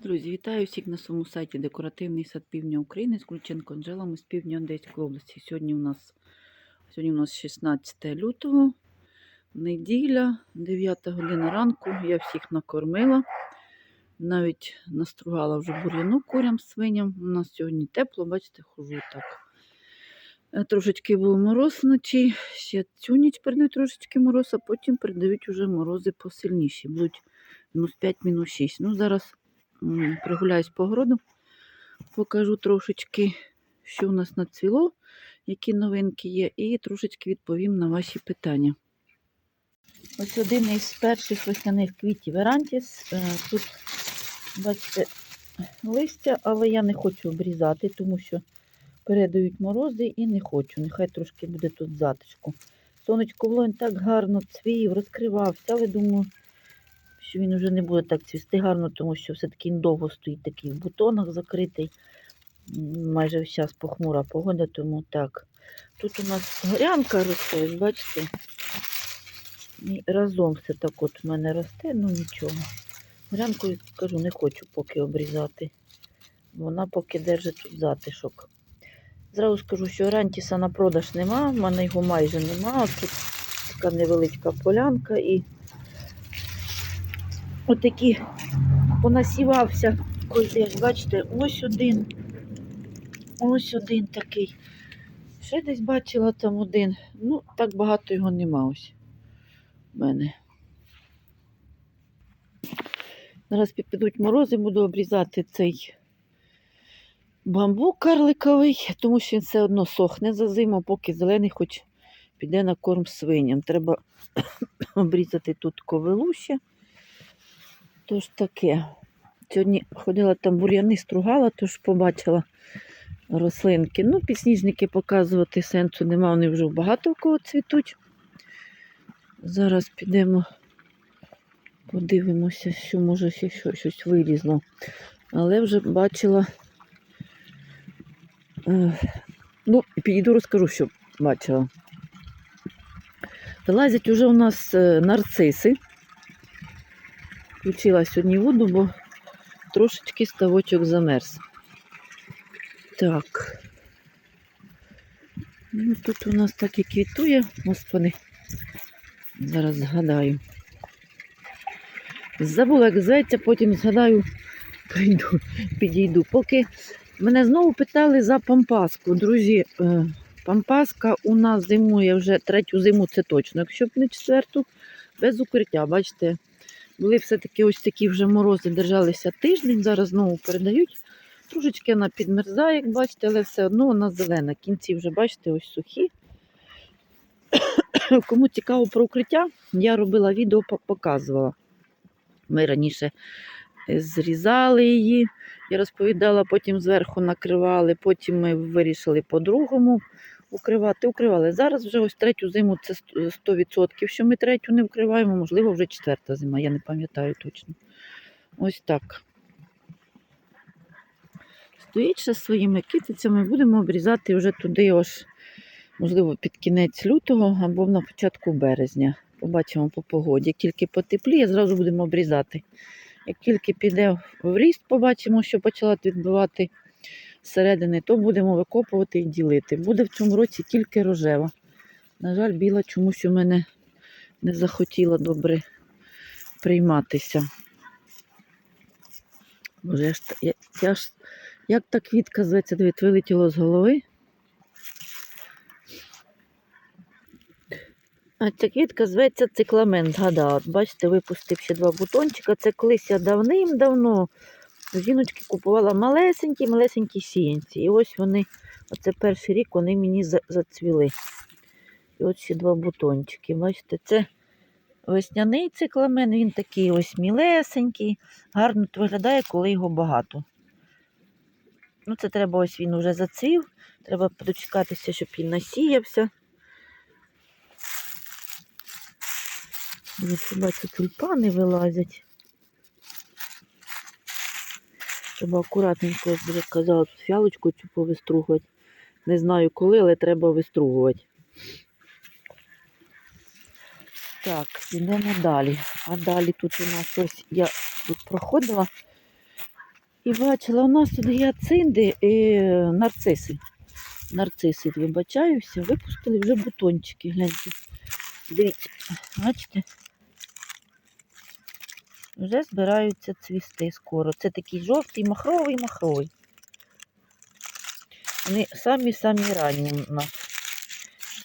Друзі, вітаю всіх на своєму сайті Декоративний сад Півдня України з Ключенко Анжелами з півдня Одеської області. Сьогодні у нас сьогодні у нас 16 лютого, неділя, 9 година ранку. Я всіх накормила. Навіть настругала вже бур'яну курям свиням. У нас сьогодні тепло, бачите, хожу так. Е, Трошечки був мороз вночі, ще цю ніч передають трошечки мороз, а потім передають уже морози посильніші. Будуть мінус 5, мінус 6. Ну, зараз прогуляюсь по городу, покажу трошечки, що у нас нацвіло, які новинки є, і трошечки відповім на ваші питання. Ось один із перших весняних квітів Ерантіс. Тут, бачите, листя, але я не хочу обрізати, тому що передають морози і не хочу. Нехай трошки буде тут затишку. Сонечко влонь так гарно цвів, розкривався, але думаю, що він вже не буде так цвісти гарно, тому що все-таки він довго стоїть такий в бутонах закритий. Майже час похмура погода, тому так. Тут у нас горянка росте, бачите. І разом все так от в мене росте, ну нічого. Горянку, кажу, не хочу поки обрізати. Вона поки держить тут затишок. Зразу скажу, що орантіса на продаж нема, в мене його майже нема. Тут така невеличка полянка і отакі понасівався. Як бачите, ось один, ось один такий. Ще десь бачила там один. Ну, так багато його нема ось в мене. Зараз підуть морози, буду обрізати цей бамбук карликовий, тому що він все одно сохне за зиму, поки зелений хоч піде на корм свиням. Треба обрізати тут ковилу ще. Тож таке. Сьогодні ходила там бур'яни, стругала, тож побачила рослинки. Ну, підсніжники показувати сенсу нема, вони вже багато в кого цвітуть. Зараз підемо, подивимося, що може ще що- щось вилізло. Але вже бачила. е, Ну, підійду розкажу, що бачила. Вилазять уже у нас е, нарциси. Включила сьогодні воду, бо трошечки ставочок замерз. Так. Ну, тут у нас так і квітує, господи. Зараз згадаю. Забула, як зветься, потім згадаю, прийду, підійду. Поки мене знову питали за пампаску. Друзі, е, пампаска у нас зимує вже третю зиму, це точно, якщо б не четверту, без укриття. Бачите, були все-таки ось такі вже морози, держалися тиждень, зараз знову передають. Трошечки вона підмерзає, як бачите, але все одно вона зелена. Кінці вже, бачите, ось сухі. Кому цікаво про укриття, я робила відео, показувала. Ми раніше е, зрізали її, я розповідала, потім зверху накривали, потім ми вирішили по-другому укривати. Укривали. Зараз вже ось третю зиму це 100%, що ми третю не вкриваємо, можливо, вже четверта зима, я не пам'ятаю точно. Ось так. Стоїть ще своїми китицями, будемо обрізати вже туди, аж, можливо, під кінець лютого або на початку березня. Побачимо по погоді. Як тільки потепліє, зразу будемо обрізати. Як тільки піде в ріст, побачимо, що почала відбивати зсередини, то будемо викопувати і ділити. Буде в цьому році тільки рожева. На жаль, біла чомусь у мене не захотіла добре прийматися. Боже, я я, ж як та квітка зветься, дивіться, вилетіло з голови. А ця квітка зветься цикламен, згадала. Бачите, випустив ще два бутончика. Це колись я давним-давно жіночки купувала малесенькі, малесенькі сіянці. І ось вони, оце перший рік вони мені зацвіли. І от ще два бутончики. Бачите, це весняний цикламен, він такий ось мілесенький, гарно виглядає, коли його багато. Ну, це треба ось він вже зацвів. Треба дочекатися, щоб він насіявся. Ось, бачу, тюльпани вилазять. Треба акуратненько, як вже казала, тут фіалочку цю повистругувати. Не знаю коли, але треба вистругувати. Так, йдемо далі. А далі тут у нас ось я тут проходила І бачила, у нас тут гіацинди і нарциси. Нарциси, вибачаюся, випустили вже бутончики. Гляньте. Дивіться, бачите? Вже збираються цвісти скоро. Це такий жовтий, махровий, махровий. Вони самі-самі ранні у нас.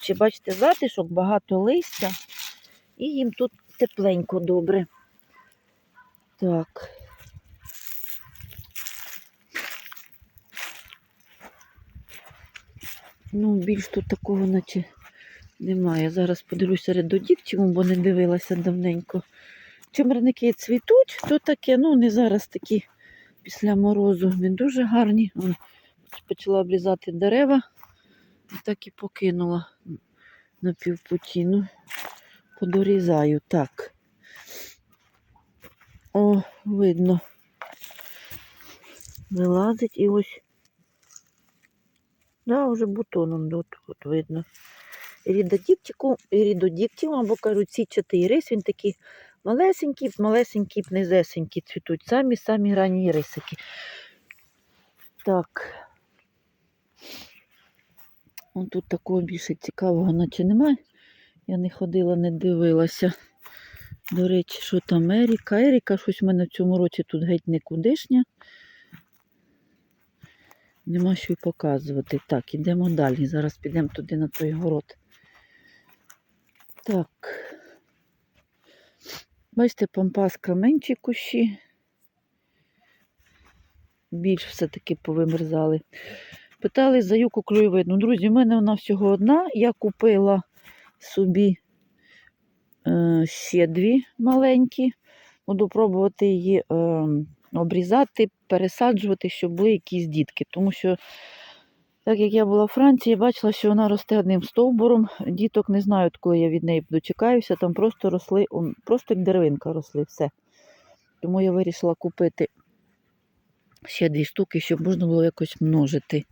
Ще бачите, затишок, багато листя, і їм тут тепленько добре. Так. Ну, більш тут такого, наче немає. Зараз подивлюся серед додівчому, бо не дивилася давненько. Чимерники цвітуть, то таке, ну, не зараз такі після морозу не дуже гарні. Почала обрізати дерева і так і покинула на півпуті. Ну, подорізаю так. О, видно. Вилазить і ось. Да, вже бутоном тут от видно. Ірідодіктику, ірідодіктів, або кажуть, січатий рис, він такий малесенький, малесенький, низесенький цвітуть. Самі самі ранні рисики. Так. Вон тут такого більше цікавого наче немає. Я не ходила, не дивилася. До речі, що там Еріка? Еріка щось в мене в цьому році тут геть никудишня. Нема що й показувати. Так, ідемо далі. Зараз підемо туди на той город. Так. Бачите, пампаска менші кущі. Більш все-таки повимерзали. Питали за юку клюєвидну. Друзі, в мене вона всього одна. Я купила собі е, ще дві маленькі. Буду пробувати її е, обрізати, пересаджувати, щоб були якісь дітки. Тому що, так як я була в Франції, бачила, що вона росте одним стовбуром. Діток не знаю, коли я від неї дочекаюся. Там просто росли, просто як деревинка росли, все. Тому я вирішила купити ще дві штуки, щоб можна було якось множити.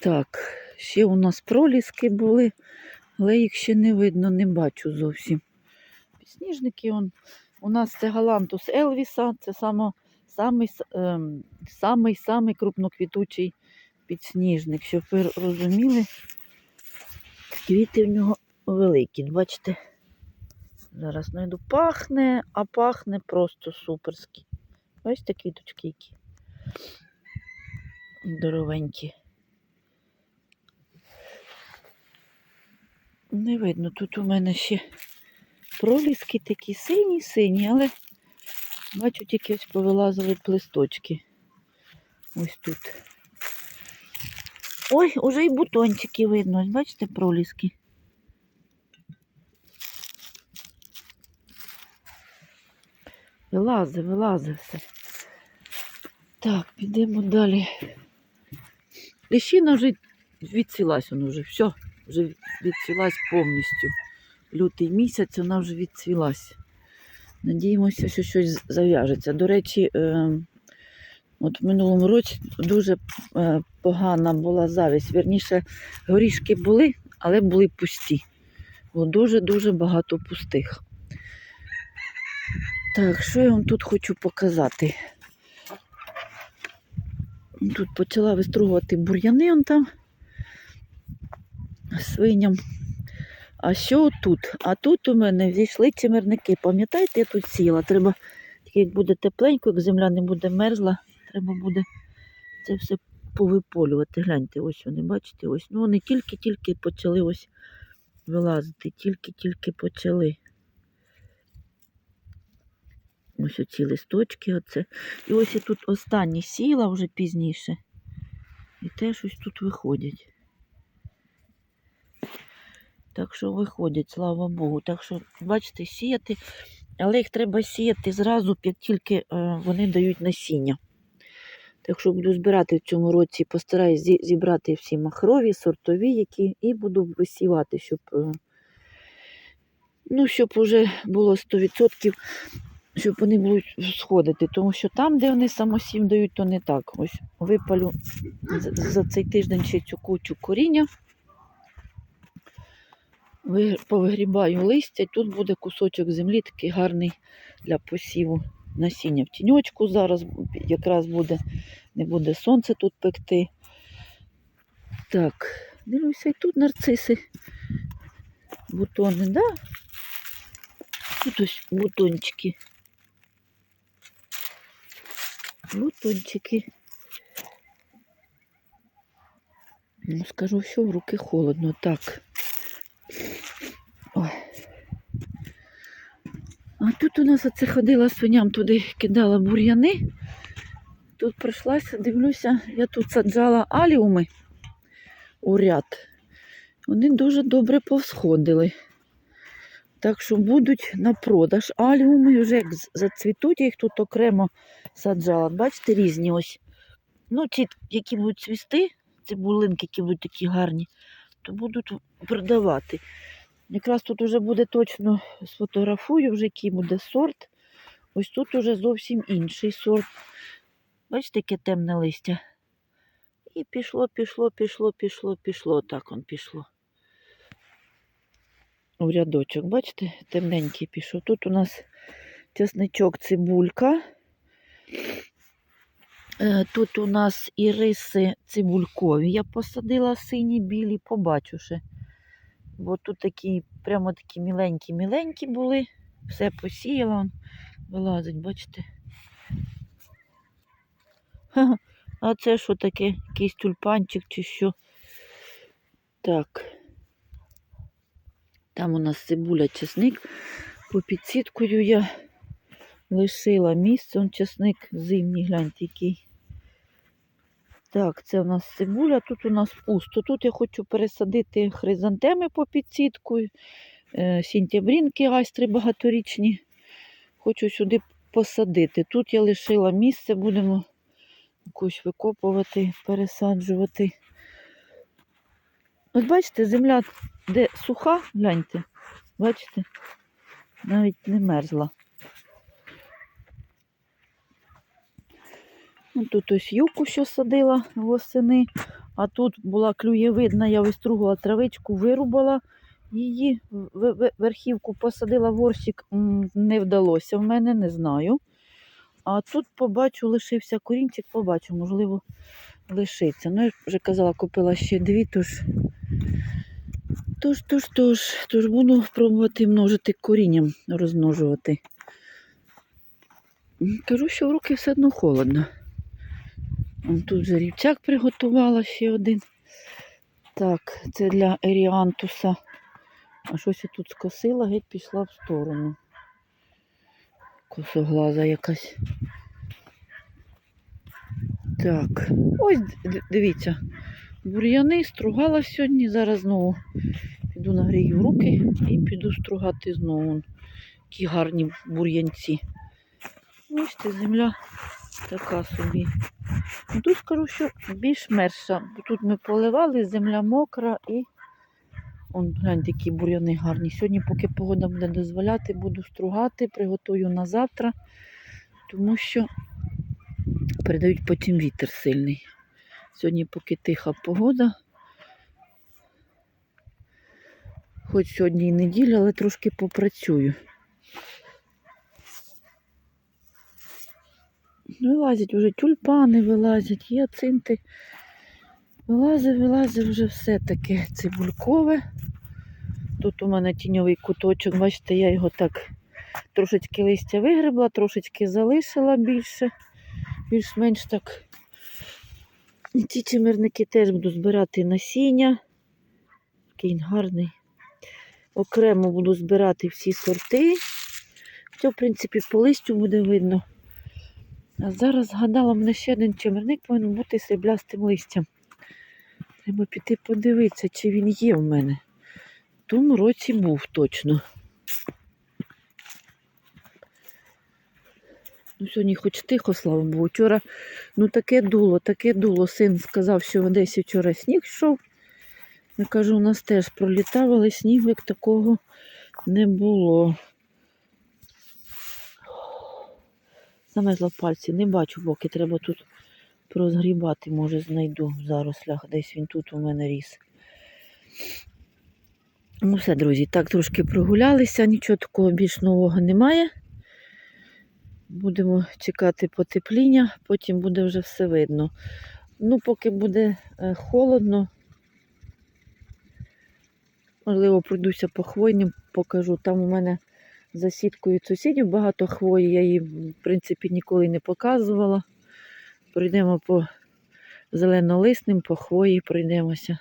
Так, ще у нас проліски були, але їх ще не видно, не бачу зовсім. Підсніжники он. У нас це галантус Елвіса, це само, самий, ем, самий, самий крупноквітучий підсніжник. Щоб ви розуміли, квіти в нього великі. Бачите? Зараз знайду. Пахне, а пахне просто суперськи. Бачите, квіточки які. Здоровенькі. Не видно, тут у мене ще проліски такі сині-сині, але бачу, тільки ось повилазили листочки. Ось тут. Ой, уже і бутончики видно. Бачите, проліски. Вилазить, вилазить все. Так, підемо далі. Ліщина вже відцвілась, вона вже все, вже відцвілась повністю. Лютий місяць вона вже відцвілась. Надіємося, що щось зав'яжеться. До речі, е, от в минулому році дуже е, погана була завість. Вірніше, горішки були, але були пусті. Дуже-дуже багато пустих. Так, що я вам тут хочу показати? Тут почала вистругувати бур'яни он там свиням. А що тут? А тут у мене зійшли чимерники. Пам'ятаєте, я тут сіла. Треба, як буде тепленько, як земля не буде мерзла, треба буде це все повиполювати. Гляньте, ось вони, бачите, ось. Ну вони тільки-тільки почали ось вилазити, тільки-тільки почали. Ось оці листочки, оце. І ось я тут останні сіла вже пізніше. І теж ось тут виходять. Так що виходять, слава Богу. Так що, бачите, сіяти, але їх треба сіяти зразу, як тільки е, вони дають насіння. Так що буду збирати в цьому році, постараюсь зібрати всі махрові, сортові, які, і буду висівати, щоб, е, ну, щоб уже було 100%, щоб вони будуть сходити. Тому що там, де вони самосім дають, то не так. Ось випалю за цей тиждень ще цю кучу коріння. Повигрібаю листя, тут буде кусочок землі такий гарний для посіву. насіння в тіньочку зараз якраз буде, не буде сонце тут пекти. Так, дивлюся, і тут нарциси. Бутони, да? Тут ось бутончики. Бутончики. Ну, скажу, що в руки холодно. Так. Ой. А тут у нас оце ходила свиням туди, кидала бур'яни. Тут прийшлася, дивлюся, я тут саджала аліуми у ряд. Вони дуже добре повсходили. Так що будуть на продаж аліуми. Вже як зацвітуть, я їх тут окремо саджала. Бачите, різні ось. Ну, ті, які будуть цвісти, цибулинки, які будуть такі гарні, то будуть продавати. Якраз тут вже буде точно сфотографую, вже який буде сорт. Ось тут уже зовсім інший сорт. Бачите, яке темне листя. І пішло, пішло, пішло, пішло, пішло. Так он пішло. У рядочок, бачите, темненький пішов. Тут у нас чесничок, цибулька. Е, Тут у нас іриси цибулькові. Я посадила сині, білі, побачу ще. Бо тут такі, прямо такі міленькі-міленькі були. Все посіяла, вилазить, бачите. А це що таке? Якийсь тюльпанчик чи що? Так. Там у нас цибуля, чесник. По підсіткою я лишила місце. Он чесник зимній, гляньте який. Так, це у нас цибуля, тут у нас пусто. Тут я хочу пересадити хризантеми по підсітку, е, сінтябрінки, айстри багаторічні. Хочу сюди посадити. Тут я лишила місце, будемо якусь викопувати, пересаджувати. От бачите, земля де суха, гляньте, бачите, навіть не мерзла. Ну, Тут ось юку, що садила восени, а тут була клюєвидна, я вистругала травичку, вирубала її, верхівку посадила в горщик, м, не вдалося в мене, не знаю. А тут побачу, лишився корінчик, побачу, можливо, лишиться. Ну, я вже казала, купила ще дві, тож, тож, тож, тож, тож буду пробувати множити корінням, розмножувати. Кажу, що в руки все одно холодно. Тут вже рівчак приготувала ще один. Так, це для еріантуса. А щось я тут скосила, геть пішла в сторону. Косоглаза якась. Так, ось дивіться. Бур'яни стругала сьогодні. Зараз знову піду нагрію руки і піду стругати знову. Які гарні бур'янці. Бачите, земля така собі. Тут скажу, що більш мерша. Бо тут ми поливали, земля мокра і он, гляньте, які бур'яни гарні. Сьогодні, поки погода буде дозволяти, буду стругати, приготую на завтра, тому що передають потім вітер сильний. Сьогодні поки тиха погода. Хоч сьогодні і неділя, але трошки попрацюю. Вилазять вже тюльпани, вилазять, гіацинти. Вилазить, вилазить вже все таке цибулькове. Тут у мене тіньовий куточок, бачите, я його так трошечки листя вигребла, трошечки залишила більше, більш-менш так. І ці чимирники теж буду збирати насіння. Такий гарний. Окремо буду збирати всі сорти. Це, в принципі, по листю буде видно. А зараз згадала, мене ще один чимерник повинен бути сріблястим листям. Треба піти подивитися, чи він є в мене. В тому році був точно. Ну, сьогодні хоч тихо, слава Богу. Вчора ну таке дуло, таке дуло. Син сказав, що в Одесі вчора сніг йшов. Я кажу, у нас теж пролітав, але снігу як такого не було. Замезла в пальці, не бачу боки, треба тут прозгрібати, може знайду в зарослях. Десь він тут у мене ріс. Ну все, друзі, так трошки прогулялися, нічого такого більш нового немає. Будемо чекати потепління, потім буде вже все видно. Ну, поки буде е, холодно, можливо, пройдуся по хвойним, покажу. Там у мене за сіткою сусідів багато хвої, я її, в принципі, ніколи не показувала. Пройдемо по зеленолисним, по хвої пройдемося.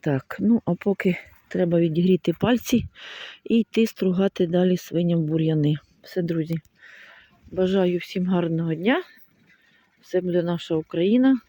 Так, ну а поки треба відігріти пальці і йти стругати далі свиням бур'яни. Все, друзі. Бажаю всім гарного дня. Все буде наша Україна.